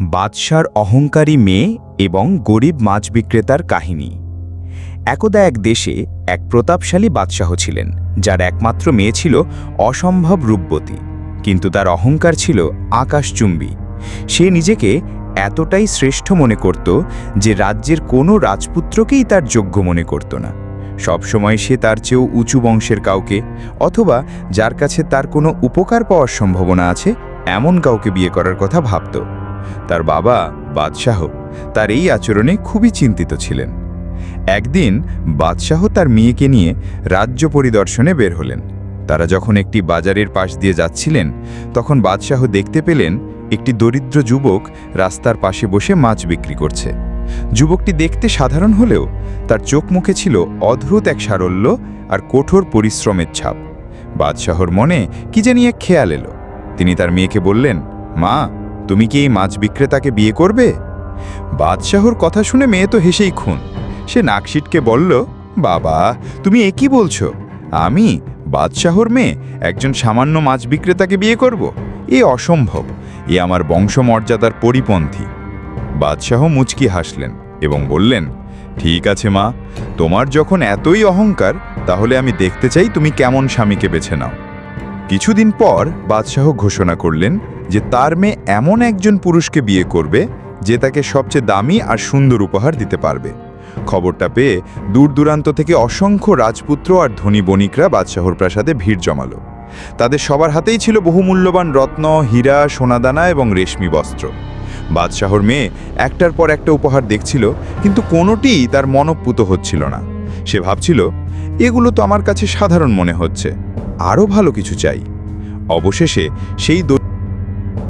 বাদশার অহংকারী মেয়ে এবং গরিব মাছ বিক্রেতার কাহিনী। একদা এক দেশে এক প্রতাপশালী বাদশাহ ছিলেন, যার একমাত্র মেয়ে ছিল অসম্ভব রূপবতী, কিন্তু তার অহংকার ছিল আকাশচুম্বী। সে নিজেকে এতটাই শ্রেষ্ঠ মনে করত যে রাজ্যের কোনো রাজপুত্রকেই তার যোগ্য মনে করত না। সবসময় সে তার চেয়েও উঁচু বংশের কাউকে, অথবা যার কাছে তার কোনো উপকার পাওয়ার সম্ভাবনা আছে, এমন কাউকে বিয়ে করার কথা ভাবত। তার বাবা বাদশাহ তার এই আচরণে খুবই চিন্তিত ছিলেন। একদিন বাদশাহ তার মেয়েকে নিয়ে রাজ্য পরিদর্শনে বের হলেন। তারা যখন একটি বাজারের পাশ দিয়ে যাচ্ছিলেন, তখন বাদশাহ দেখতে পেলেন একটি দরিদ্র যুবক রাস্তার পাশে বসে মাছ বিক্রি করছে। যুবকটি দেখতে সাধারণ হলেও তার চোখ মুখে ছিল অদ্ভুত এক সারল্য আর কঠোর পরিশ্রমের ছাপ। বাদশাহর মনে কি জানি এক খেয়াল এলো। তিনি তার মেয়েকে বললেন, মা তুমি কি এই মাছ বিক্রেতাকে বিয়ে করবে? বাদশাহর কথা শুনে মেয়ে তো হেসেই খুন। সে নাকশিটকে বলল, বাবা, তুমি এ কি বলছো? আমি, বাদশাহর মেয়ে, একজন সামান্য মাছ বিক্রেতাকে বিয়ে করব? এ অসম্ভব। এ আমার বংশমর্যাদার পরিপন্থী। বাদশাহ মুচকি হাসলেন এবং বললেন, ঠিক আছে মা, তোমার যখন এতই অহংকার, তাহলে আমি দেখতে চাই তুমি কেমন স্বামীকে বেছে নাও। কিছুদিন পর বাদশাহ ঘোষণা করলেন যে তার মেয়ে এমন একজন পুরুষকে বিয়ে করবে যে তাকে সবচেয়ে দামি আর সুন্দর উপহার দিতে পারবে। খবরটা পেয়ে দূর দূরান্ত থেকে অসংখ্য রাজপুত্র আর ধনী বণিকরা বাদশাহর প্রাসাদে ভিড় জমালো। তাদের সবার হাতেই ছিল বহুমূল্যবান রত্ন, হীরা, সোনাদানা এবং রেশমি বস্ত্র। বাদশাহর মেয়ে একটার পর একটা উপহার দেখছিল, কিন্তু কোনোটিই তার মনপুত হচ্ছিল না। সে ভাবছিল, এগুলো তো আমার কাছে সাধারণ মনে হচ্ছে। আরও ভালো কিছু চাই। অবশেষে সেই